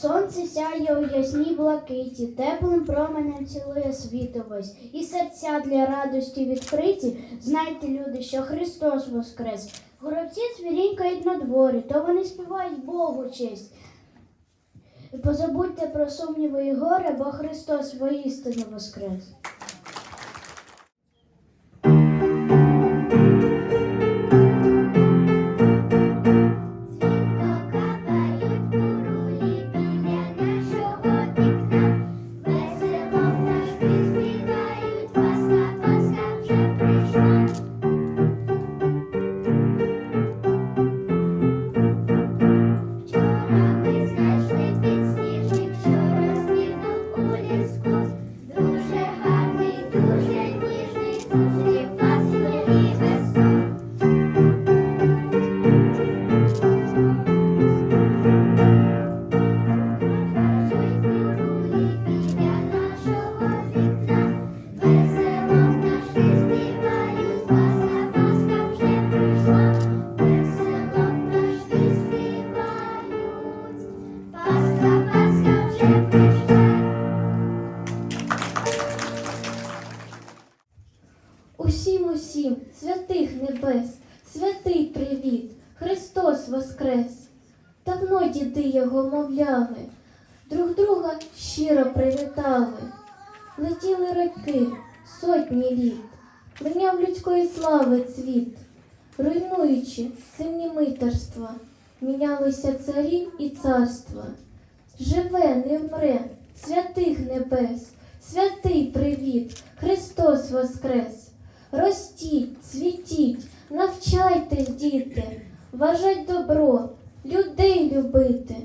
Сонце сяє у ясній блакиті, теплим променем цілує світовось, і серця для радості відкриті. Знайте, люди, що Христос воскрес. Горобці цвірінькають на дворі, то вони співають Богу честь. Позабудьте про сумніви і горе, бо Христос воістину воскрес. Христос воскрес. Давно діди його мовляли, друг друга щиро привітали. Летіли роки, сотні літ, линяв людської слави цвіт, руйнуючи земні митерства, мінялися царі і царства. Живе, не вмре, святих небес, святий привіт, Христос воскрес. Ростіть, цвітіть, навчайтесь, діти, вважать добро, людей любити.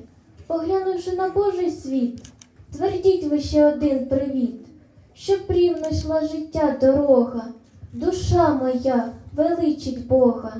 Поглянувши на Божий світ, твердіть ви ще один привіт, щоб рівно йшла життя дорога, душа моя величить Бога.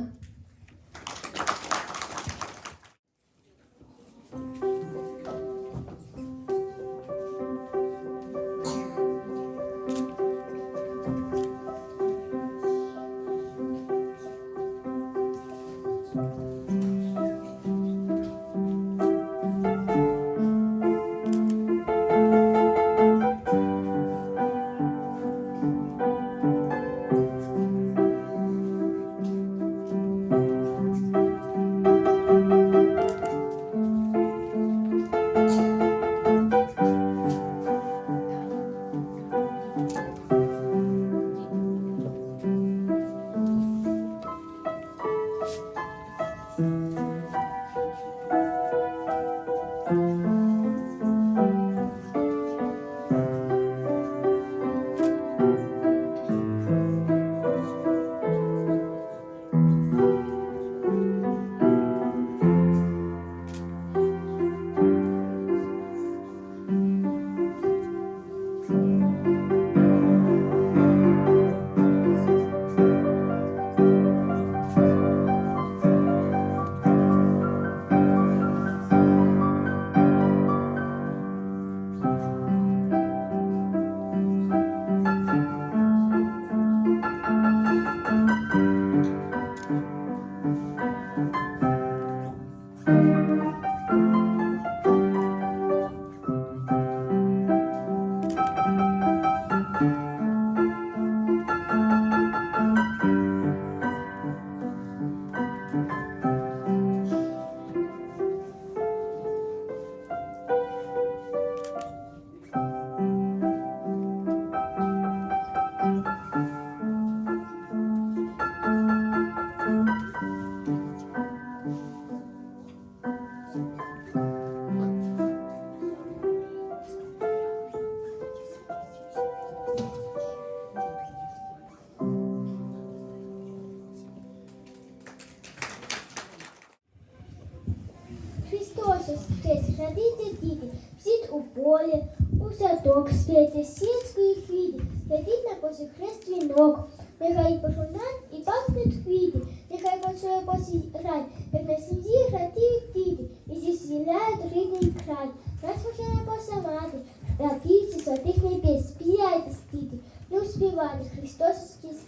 Христос воскрес, радійте діти, всі у полі, у садок спійте сільської квіти, глядіть на божий хрест вінок, нехай пошунать і пахнуть квіти, нехай працює босий рай, як на сім'ї гратіють діти, і зісвіляють рідний край. Нас починає боса мати, братівці святих небес, співайте діти, не успівайте, Христос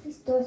Христос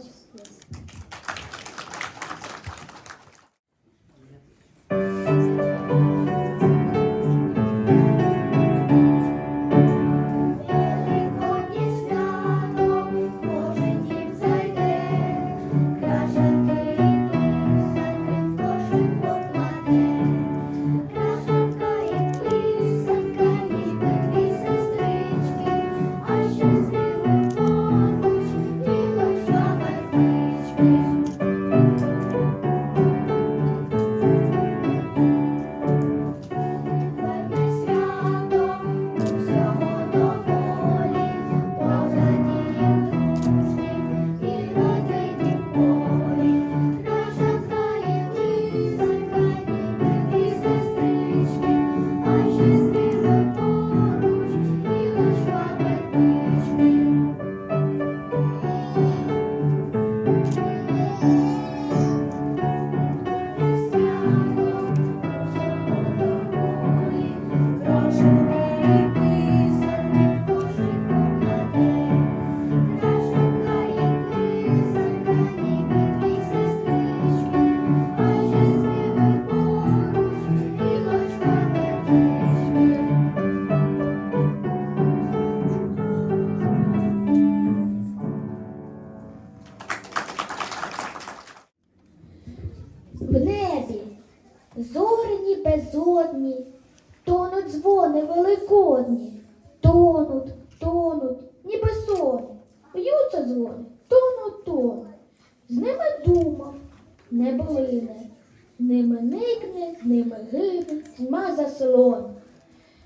ніби тьма заслон.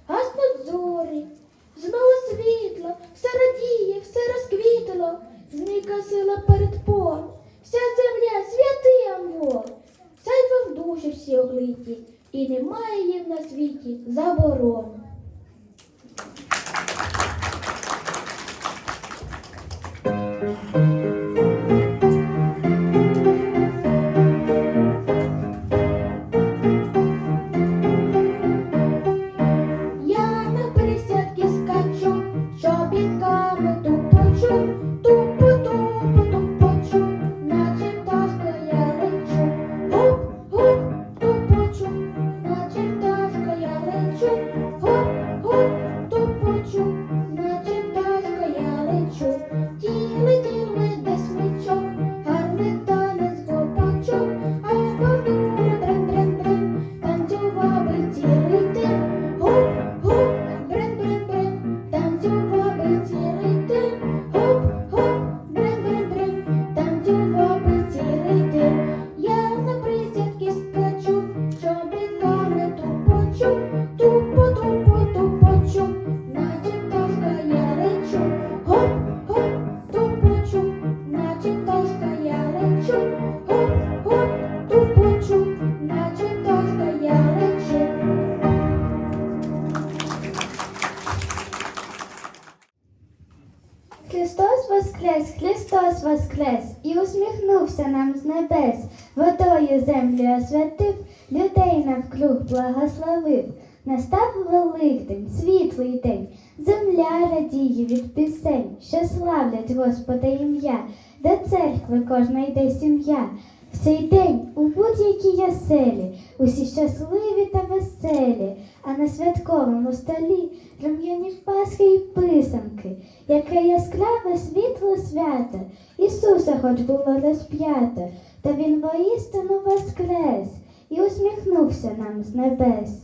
Гаснуть зорі, знову світло, все радіє, все розквітло, зника сила перед пор, вся земля святий амвор, Сяй вам душі всі облиті, і немає їм на світі заборон. воскрес і усміхнувся нам з небес, водою землю освятив, людей навкруг благословив. Настав Великдень, світлий день, земля радіє від пісень, що славлять Господа ім'я, до церкви кожна йде сім'я. В цей день у будь-якій яселі усі щасливі та веселі, а на святковому столі рам'яні пасхи й писанки, яке яскраве світло свято, Ісуса хоч було розп'ято, та Він воістину воскрес і усміхнувся нам з небес.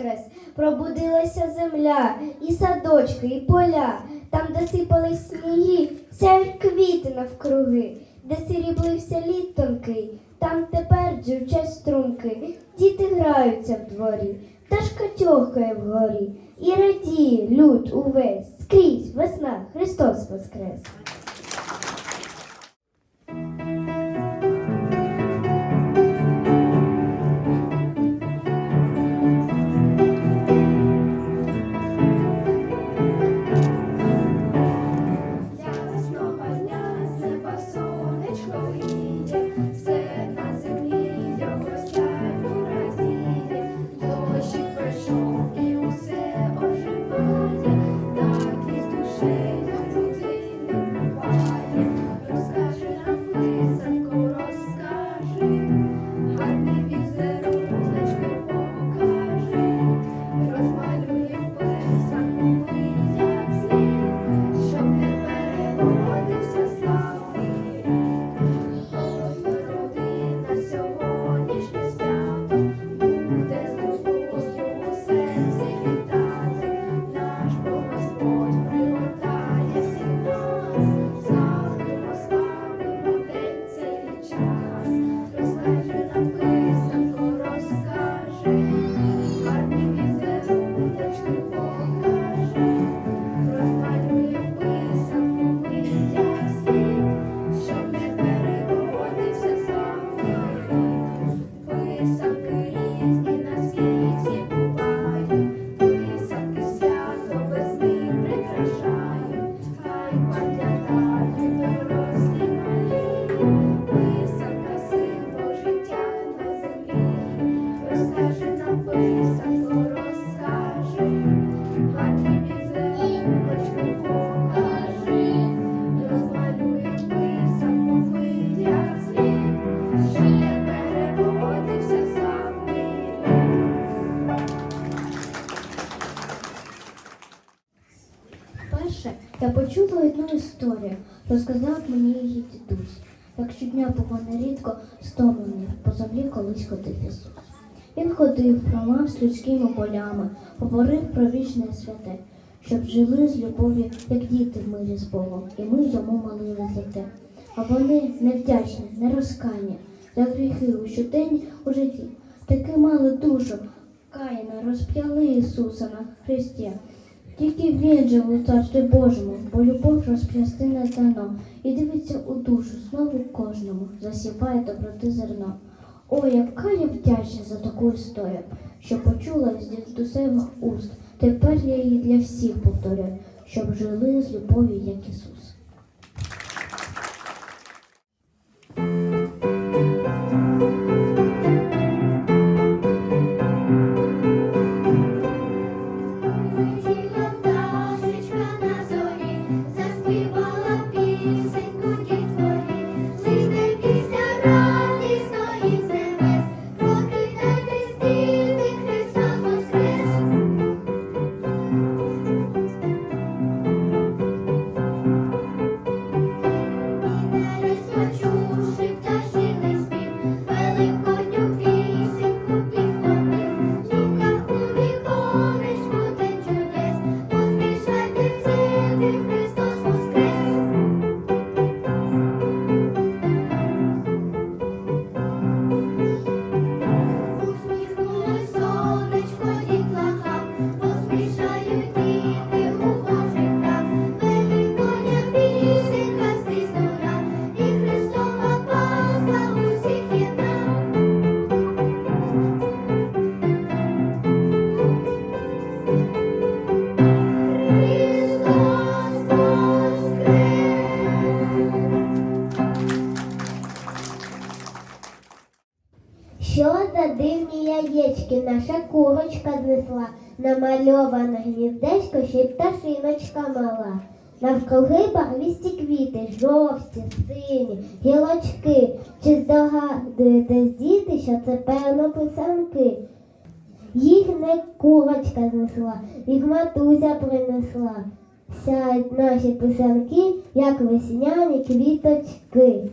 Воскрес, пробудилася земля, і садочки, і поля, там, де сипались сніги, сяють квіти навкруги, де сріблився лід тонкий, там тепер дзюрчать струмки, діти граються в дворі, пташка тьохкає вгорі, і радіє люд увесь, скрізь весна, Христос воскрес. Одну історію, розказав мені її дідусь. Як щодня погони рідко стомлений, по землі колись ходив Ісус. Він ходив, промав з людськими полями, говорив про вічне святе, щоб жили з любов'ю, як діти в мирі з Богом, і ми йому молили за те. А вони невдячні, нерозкані, за гріхи у щодень у житті. Таки мали душу, каяна, розп'яли Ісуса на Христі. Тільки він жив у царстві Божому, бо любов розп'ясти не дано, і дивиться у душу знову кожному, засіває доброти зерно. О, яка я вдячна за таку історію, що почула з дідусевих уст. Тепер я її для всіх повторю, щоб жили з любов'ю, як Ісус. Знесла, намальоване гніздечко, ще й пташиночка мала. Навкруги барвісті квіти, жовті, сині, гілочки. Чи здогадуєтесь, діти, що це певно писанки? Їх не курочка знесла, їх матуся принесла. Сяють наші писанки, як весняні квіточки.